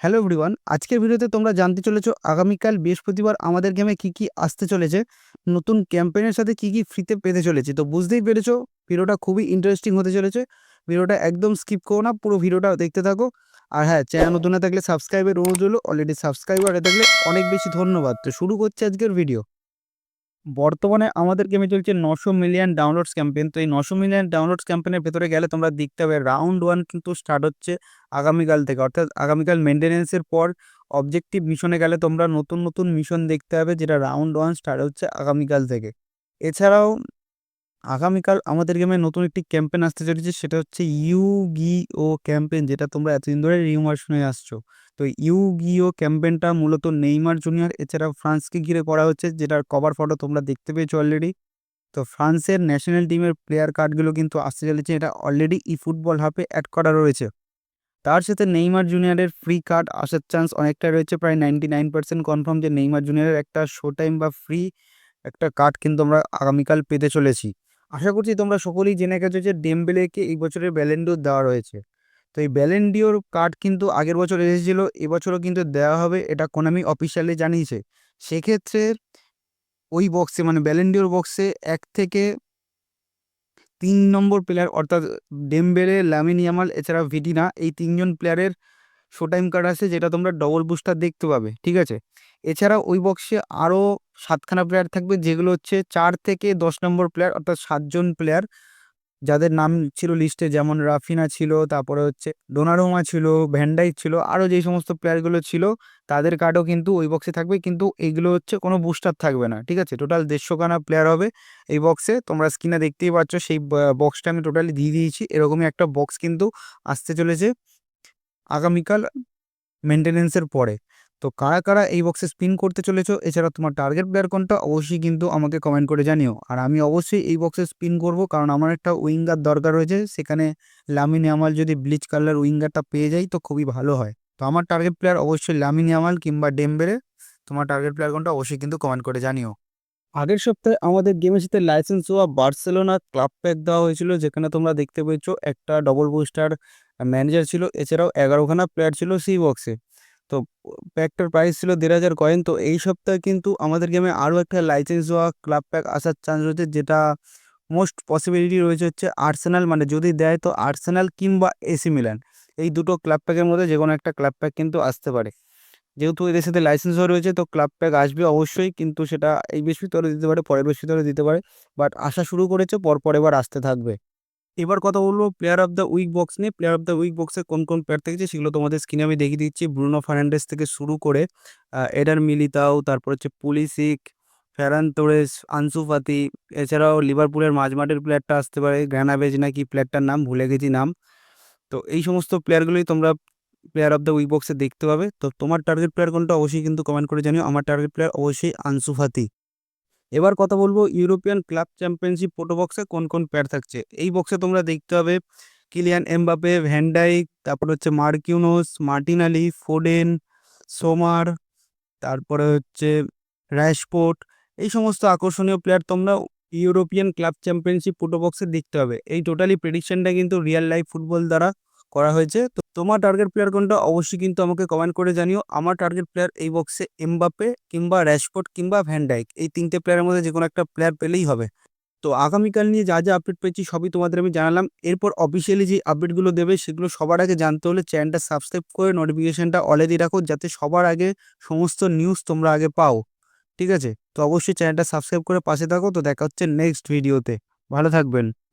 Hello everyone আজকের ভিডিওতে তোমরা জানতে চলেছ আগামীকাল বৃহস্পতিবার আমাদের গেমে কি কি আসতে চলেছে, নতুন ক্যাম্পেইনের সাথে কি কি ফ্রিতে পেতে চলেছে। তো বুঝতেই পেরেছ, ভিডিওটা খুবই ইন্টারেস্টিং হতে চলেছে, ভিডিওটা একদম স্কিপ করো না, পুরো ভিডিওটা দেখতে থাকো। আর হ্যাঁ চ্যানেল নতুন না থাকলে সাবস্ক্রাইবের অনুরোধ হলো অলরেডি সাবস্ক্রাইবার থাকলে অনেক বেশি ধন্যবাদ। তো শুরু করছে আজকের ভিডিও বর্তমানে আমাদের গেমে চলছে নশো মিলিয়ন ডাউনলোডস ক্যাম্পেন তো এই নশো মিলিয়ন ডাউনলোডস ক্যাম্পেনের ভেতরে গেলে তোমরা দেখতে হবে রাউন্ড ওয়ান কিন্তু স্টার্ট হচ্ছে আগামীকাল থেকে। অর্থাৎ আগামীকাল মেনটেনেন্সের পর অবজেক্টিভ মিশনে গেলে তোমরা নতুন নতুন মিশন দেখতে হবে যেটা রাউন্ড ওয়ান স্টার্ট হচ্ছে আগামীকাল থেকে। এছাড়াও আগামীকাল আমাদের গেমে নতুন একটি ক্যাম্পেন আসতে চলেছে, সেটা হচ্ছে ইউ গি ও ক্যাম্পেইন যেটা তোমরা এতদিন ধরে রিউমার শুনে আসছো। তো ইউ গিও ক্যাম্পেইনটা মূলত নেইমার জুনিয়র এছাড়া ফ্রান্সকে ঘিরে করা হচ্ছে, যেটার কভার ফটো তোমরা দেখতে পেয়েছ অলরেডি তো ফ্রান্সের ন্যাশনাল টিমের প্লেয়ার কার্ডগুলো কিন্তু আসতে চলেছে, এটা অলরেডি ই ফুটবল হাবে অ্যাড করা রয়েছে। তার সাথে নেইমার জুনিয়রের ফ্রি কার্ড আসার চান্স অনেকটা রয়েছে, প্রায় নাইনটি নাইন পার্সেন্ট কনফার্ম যে নেইমার জুনিয়রের একটা শো টাইম বা ফ্রি একটা কার্ড কিন্তু আমরা আগামীকাল পেতে চলেছি। আশা করছি তোমরা সকলেই জেনে গেছো যে ডেমবেলেকে এই বছরের ব্যালেন্ডিওর দেওয়া রয়েছে। তো এই ব্যালেন্ডিওর কার্ড কিন্তু আগের বছর এসেছিল এবছরও কিন্তু দেওয়া হবে, এটা কোনামি অফিসিয়ালি জানিয়েছে। সেক্ষেত্রে ওই বক্সে মানে ব্যালেন্ডিওর বক্সে এক থেকে তিন নম্বর প্লেয়ার, অর্থাৎ ডেমবেলে, লামিন ইয়ামাল, এছাড়া ভিটিনা এই তিনজন প্লেয়ারের শো টাইম কার্ড আছে, যেটা তোমরা ডবল বুস্টার দেখতে পাবে, ঠিক আছে? এছাড়া ওই বক্সে আরও সাতখানা প্লেয়ার থাকবে, যেগুলো হচ্ছে চার থেকে দশ নম্বর প্লেয়ার অর্থাৎ সাতজন প্লেয়ার যাদের নাম ছিল লিস্টে যেমন রাফিনা ছিল, তারপরে হচ্ছে ডোনারোমা ছিল, ভ্যান্ডাইক ছিল, আরও যেই সমস্ত প্লেয়ারগুলো ছিল, তাদের কার্ডও কিন্তু ওই বক্সে থাকবে, কিন্তু এইগুলো হচ্ছে কোনো বুস্টার থাকবে না, ঠিক আছে? টোটাল দেড়শোখানা প্লেয়ার হবে এই বক্সে তোমরা স্ক্রিনে দেখতেই পাচ্ছ, সেই বক্সটা আমি টোটালি দিয়ে দিয়েছি, এরকমই একটা বক্স কিন্তু আসতে চলেছে আগামীকাল মেনটেনেন্সের পরে। তো কারা কারা এই বক্সে স্পিন করতে চলেছো, এছাড়া তোমার টার্গেট প্লেয়ার কোনটা, অবশ্যই কিন্তু আমাকে কমেন্ট করে জানিও। আর আমি অবশ্যই এই বক্সে স্পিন করব, কারণ আমার একটা উইঙ্গার দরকার রয়েছে, সেখানে লামিন ইয়ামাল যদি ব্লিচ কালার উইঙ্গারটা পেয়ে যাই, তো খুবই ভালো হয়। তো আমার টার্গেট প্লেয়ার অবশ্যই লামিন ইয়ামাল কিংবা ডেমবেরে তোমার টার্গেট প্লেয়ার কোনটা অবশ্যই কিন্তু কমেন্ট করে জানিও। আগের সপ্তাহে আমাদের গেমের সাথে লাইসেন্স হওয়া বার্সেলোনা ক্লাব প্যাক দেওয়া হয়েছিল, যেখানে তোমরা দেখতে পেয়েছ একটা ডবল বুস্টার ম্যানেজার ছিল, এছাড়াও এগারোখানা প্লেয়ার ছিল সেই বক্সে তো প্যাকটার প্রাইস ছিল দেড় হাজার কয়েন তো এই সপ্তাহে কিন্তু আমাদের গেমে আরও একটা লাইসেন্স হওয়া ক্লাব প্যাক আসার চান্স রয়েছে, যেটা মোস্ট পসিবিলিটি রয়েছে হচ্ছে আর্সেনাল মানে যদি দেয় তো আর্সেনাল কিংবা এসি মিলান এই দুটো ক্লাব প্যাকের মধ্যে যে কোনো একটা ক্লাব প্যাক কিন্তু আসতে পারে। যেহেতু এদের সাথে লাইসেন্স হওয়া রয়েছে, তো ক্লাব প্যাক আসবে অবশ্যই, কিন্তু সেটা এই বৃহস্পতিবারে দিতে পারে, পরের বৃহস্পতিবারে দিতে পারে বাট আসা শুরু করেছে, পরপর এবার আসতে থাকবে। এবার কথা বলব player of the week box নিয়ে। প্লেয়ার অফ দ্য উইক বক্সে কোন কোন প্লেয়ার থেকেছে সেগুলো তোমাদের স্ক্রিনে আমি দেখিয়ে দিচ্ছি। ব্রুনো ফার্নান্ডেস থেকে শুরু করে এডার মিলিতাও তারপর হচ্ছে পুলিসিক ফেরান তোরেস আনসুফাতি এছাড়াও লিভারপুলের মাঝমাঠের প্লেয়ারটা আসতে পারে। গ্র্যানাবেজ নাকি প্লেয়ারটার নাম, ভুলে গেছি নাম। তো এই সমস্ত প্লেয়ারগুলোই তোমরা প্লেয়ার অফ দ্য উইক বক্সে দেখতে পাবে। তো তোমার টার্গেট প্লেয়ার কোনটা অবশ্যই কিন্তু কমেন্ট করে জানিও। আমার টার্গেট প্লেয়ার অবশ্যই আনসু ফাতি এবার কথা বলব ইউরোপিয়ান ক্লাব চ্যাম্পিয়নশিপ ফটো বক্সে কোন কোন প্লেয়ার থাকছে। এই বক্সে তোমরা দেখতে হবে কিলিয়ান এমবাপে ভ্যান্ডাইক তারপর হচ্ছে মার্কিউনোস মার্টিন আলি ফোডেন সোমার তারপরে হচ্ছে র্যাশপোর্ট এই সমস্ত আকর্ষণীয় প্লেয়ার তোমরা ইউরোপিয়ান ক্লাব চ্যাম্পিয়নশিপ ফটো বক্সে দেখতে হবে এই টোটালি প্রেডিকশনটা কিন্তু রিয়েল লাইফ ফুটবল দ্বারা করা হয়েছে। তো তোমার টার্গেট প্লেয়ার কোনটা? অবশ্যই কিন্তু আমাকে কমেন্ট করে জানিও। আমার টার্গেট প্লেয়ার এই বক্সে এমবাপে কিংবা র্যাশপোর্ট কিংবা ভ্যান্ডাইক এই তিনটে প্লেয়ারের মধ্যে যে কোনো একটা প্লেয়ার পেলেই হবে। তো আগামীকাল নিয়ে যা যা আপডেট পেয়েছি সবই তোমাদের আমি জানালাম। এরপর অফিসিয়ালি যে আপডেটগুলো দেবে সেগুলো সবার আগে জানতে হলে চ্যানেলটা সাবস্ক্রাইব করে নোটিফিকেশনটা অলে দিয়ে রাখো যাতে সবার আগে সমস্ত নিউজ তোমরা আগে পাও। ঠিক আছে? তো অবশ্যই চ্যানেলটা সাবস্ক্রাইব করে পাশে থাকো। তো দেখা হচ্ছে নেক্সট ভিডিওতে ভালো থাকবেন।